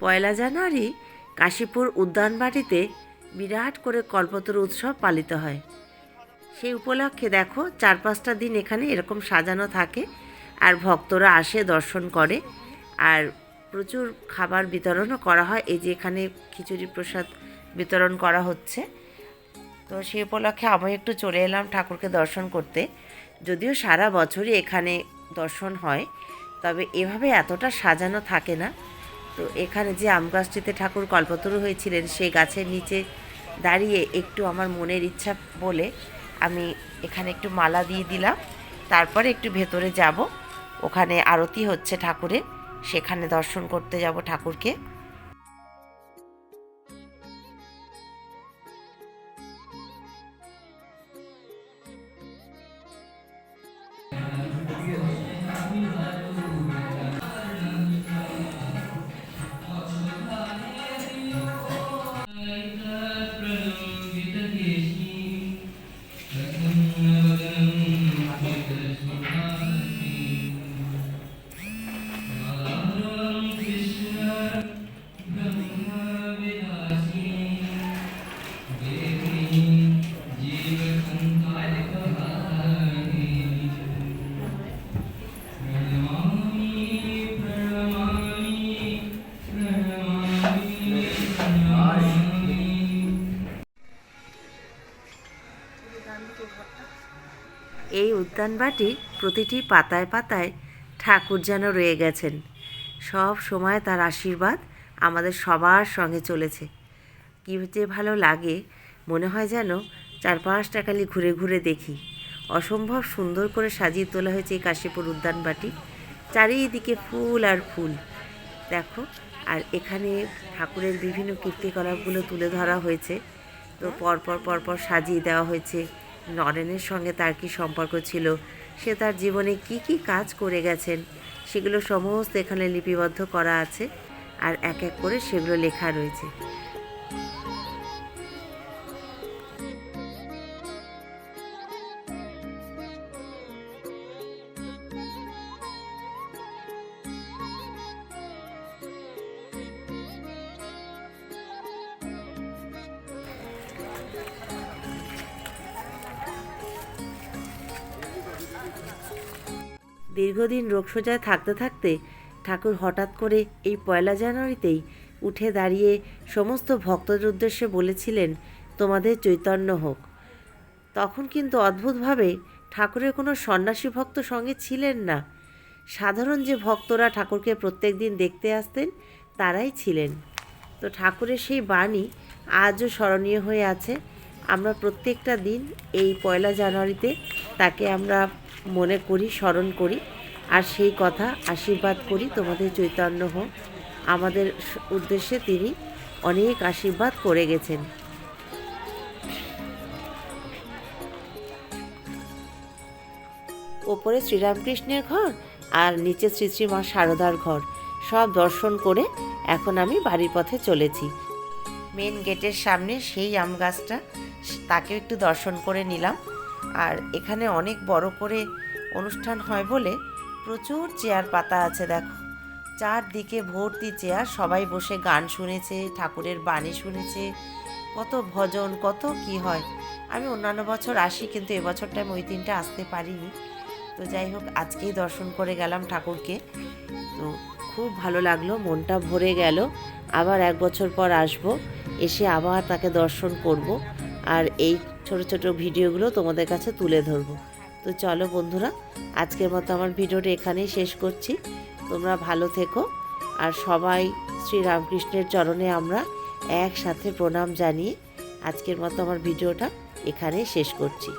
পয়লা জানুয়ারি কাশীপুর উদ্যানবাটিতে বিরাট করে কল্পতরু উৎসব পালিত হয়। সেই উপলক্ষে দেখো চার পাঁচটা দিন এখানে এরকম সাজানো থাকে আর ভক্তরা আসে, দর্শন করে আর প্রচুর খাবার বিতরণও করা হয়। এই যে এখানে খিচুড়ি প্রসাদ বিতরণ করা হচ্ছে। তো সেই উপলক্ষে আমি একটু চলে এলাম ঠাকুরকে দর্শন করতে। যদিও সারা বছরই এখানে দর্শন হয়, তবে এভাবে এতটা সাজানো থাকে না। তো এখানে যে আম গাছটিতে ঠাকুর কল্পতরু হয়েছিলেন, সেই গাছের নিচে দাঁড়িয়ে একটু আমার মনের ইচ্ছা বলে আমি এখানে একটু মালা দিয়ে দিলাম। তারপরে একটু ভেতরে যাব। ওখানে আরতি হচ্ছে ঠাকুরের। সেখানে দর্শন করতে যাব ঠাকুরকে। এই উদ্যানবাটি প্রতিটি পাতায় পাতায় ঠাকুর যেন রয়ে গেছেন। সব সময় তার আশীর্বাদ আমাদের সবার সঙ্গে চলেছে। কী যে ভালো লাগে, মনে হয় যেন চার পাঁচটা খালি ঘুরে ঘুরে দেখি। অসম্ভব সুন্দর করে সাজিয়ে তোলা হয়েছে এই কাশীপুর উদ্যানবাটি চারিদিকে ফুল আর ফুল। দেখো, আর এখানে ঠাকুরের বিভিন্ন কীর্তিকলাপগুলো তুলে ধরা হয়েছে। তো পরপর পরপর সাজিয়ে দেওয়া হয়েছে। নরেনের সঙ্গে তার কি সম্পর্ক ছিল? সে তার জীবনে কি কি কাজ করে গেছেন? সেগুলো সমস্ত এখানে লিপিবদ্ধ করা আছে। আর এক এক করে সেগুলো লেখা রয়েছে। দীর্ঘদিন রোগসোজায় থাকতে থাকতে ঠাকুর হঠাৎ করে এই পয়লা জানুয়ারিতেই উঠে দাঁড়িয়ে সমস্ত ভক্তদের উদ্দেশ্যে বলেছিলেন, তোমাদের চৈতন্য হোক। তখন কিন্তু অদ্ভুতভাবে ঠাকুরের কোনো সন্ন্যাসী ভক্ত সঙ্গে ছিলেন না। সাধারণ যে ভক্তরা ঠাকুরকে প্রত্যেক দিন দেখতে আসতেন, তারাই ছিলেন। তো ঠাকুরের সেই বাণী আজও স্মরণীয় হয়ে আছে। আমরা প্রত্যেকটা দিন এই পয়লা জানুয়ারিতে তাকে আমরা মনে করি, স্মরণ করি। আর সেই কথা আশীর্বাদ করি তোমাদের চৈতন্য হোক। আমাদের উদ্দেশ্যে তিনি অনেক আশীর্বাদ করে গেছেন। ওপরে শ্রীরামকৃষ্ণের ঘর আর নিচে শ্রী শ্রী মা শারদার ঘর। সব দর্শন করে এখন আমি বাড়ির পথে চলেছি। মেন গেটের সামনে সেই আম গাছটা, তাকেও একটু দর্শন করে নিলাম। আর এখানে অনেক বড় করে অনুষ্ঠান হয় বলে প্রচুর চেয়ার পাতা আছে, দেখো। চারদিকে ভর্তি চেয়ার, সবাই বসে গান শুনেছে, ঠাকুরের বাণী শুনেছে। কত ভজন, কত কি হয়। আমি অন্যান্য বছর আসি, কিন্তু এবছরটা আমি ওই দিনটা আসতে পারিনি। তো যাই হোক, আজকেই দর্শন করে গেলাম ঠাকুরকে। তো খুব ভালো লাগল, মনটা ভরে গেল। আবার এক বছর পর আসব, এসে আবার তাকে দর্শন করব। আর এই ছোট ছোট ভিডিওগুলো তোমাদের কাছে তুলে ধরবো। তো চলো বন্ধুরা, আজকের মতো আমার ভিডিওটা এখানেই শেষ করছি। তোমরা ভালো থেকো আর সবাই শ্রী রামকৃষ্ণের চরণে আমরা একসাথে প্রণাম জানিয়ে আজকের মতো আমার ভিডিওটা এখানেই শেষ করছি।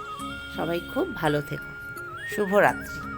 সবাই খুব ভালো থেকো। শুভরাত্রি।